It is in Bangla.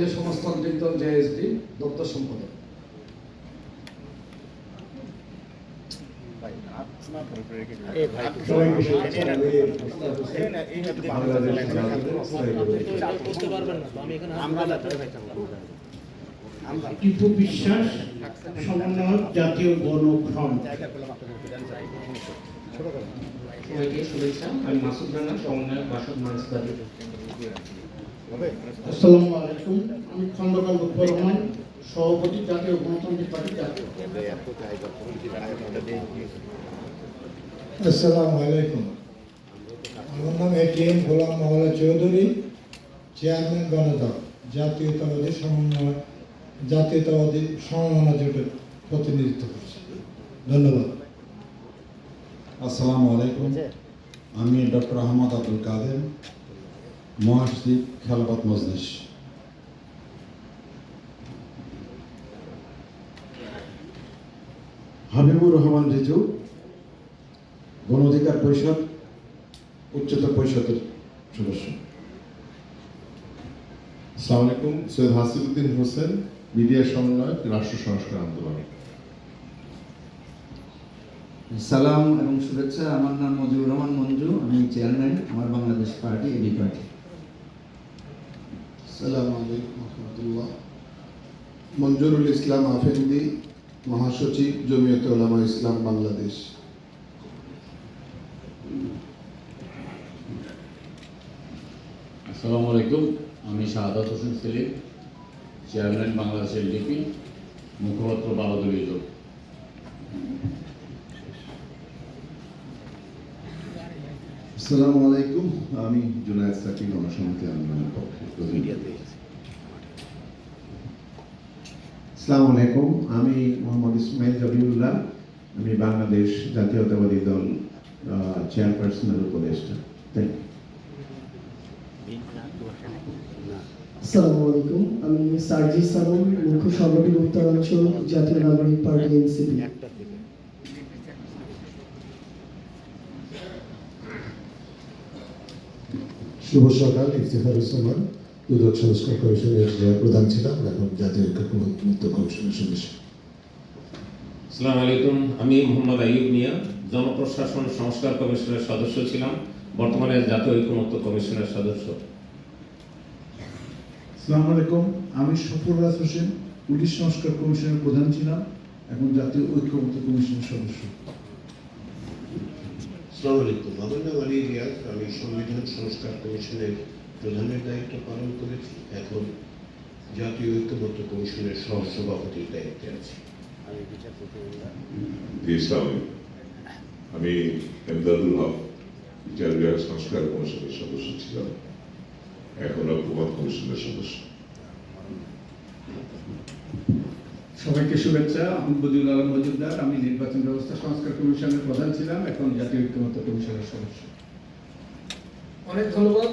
জাতীয় সমাজতান্ত্রিক দল জেএসডি দপ্তর সম্পাদক। টিপু বিশ্বাস সমন্বয়ক জাতীয় গণফ্রন্ট সবাইকে শুভেচ্ছা আমি মাসুদ রানা সমন্বয়ক বাসদ মানসবাদী আসসালামু আলাইকুম। আমি খন্দকার লুৎফর রহমান সভাপতি জাতীয় গণতান্ত্রিক পার্টি জাতীয়। আসসালামু আলাইকুম। আমার নাম এটিএম গোলাম মহল্লা চৌধুরী চেয়ারম্যান গণদল জাতীয়তাবাদী সমন্বয় জাতীয়তাবাদী সমন্বয় জোটের প্রতিনিধিত্ব করছি। ধন্যবাদ। আসসালামু আলাইকুম। আমি ডক্টর আহমদ আব্দুল কাদের মহাসচিব খেলাপথ মজলিস হাবিবুর রহমান রিজু গণ অধিকার পরিষদ উচ্চতর পরিষদের সদস্য আসসালামু আলাইকুম সৈয়দ হাসিবুদ্দিন হোসেন মিডিয়া সমন্বয়ক রাষ্ট্র সংস্কার আন্দোলন সালাম এবং শুভেচ্ছা আমার নাম মজিবুর রহমান মঞ্জু আমি চেয়ারম্যান আমার বাংলাদেশ পার্টি এবি পার্টি সালাম আলাইকুম রহমতুল্লাহ। মঞ্জুরুল ইসলাম আফেন্দি, মহাসচিব, জমিয়ত ওলামা ইসলাম, বাংলাদেশ। আসসালামু আলাইকুম, আমি শাহাদাত হোসেন সেলিম, চেয়ারম্যান বাংলাদেশ এলডিপি, মুখপাত্র বারোদলীয় জোট আসসালামু আলাইকুম। আমি জুনায়দ সাকি গণসমিতি আন্দোলনের পক্ষে আসসালামু আলাইকুম। আমি মোহাম্মদ ইসমাইল জবিউল্লাহ। আমি বাংলাদেশ জাতীয়তাবাদী দল চেয়ারপারসনের উপদেষ্টা। থ্যাংক ইউ আসসালামু আলাইকুম। আমি সার্জি সালম মুখ্য সভাপতি উত্তরাঞ্চল জাতীয় নাগরিক পার্টি এনসিপি। শুভ সকাল ইফতিখারুজ্জামান দুদক সংস্কার কমিশনের প্রধান ছিলাম এখন জাতীয় ঐক্যমত্য কমিশনের সদস্য। আসসালামু আলাইকুম আমি মোহাম্মদ আইয়ুব মিয়া জনপ্রশাসন সংস্কার কমিশনের সদস্য ছিলাম বর্তমানে জাতীয় ঐকমত্য কমিশনের সদস্য। আসসালামু আলাইকুম আমি সফর রাজ হোসেন পুলিশ সংস্কার কমিশনের প্রধান ছিলাম এখন জাতীয় ঐক্যমত্য কমিশনের সদস্য। নাম আলী রিয়াজ আমি সংবিধান সংস্কার কমিশনের প্রধানের দায়িত্ব পালন করেছি। এখন জাতীয় ঐক্যমত্য কমিশনের সহসভাপতির দায়িত্বে আছি। আমি এমদাদুল হক বিচার বিভাগ সংস্কার কমিশনের সদস্য ছিলাম। এখন ঐক্যমত কমিশনের সদস্য। সবাইকে শুভেচ্ছা। আমি বদিউল আলম মজুমদার, আমি নির্বাচন ব্যবস্থা সংস্কার কমিশনের প্রধান ছিলাম, এখন জাতীয় ঐক্যমত্য কমিশনের সদস্য। অনেক ধন্যবাদ।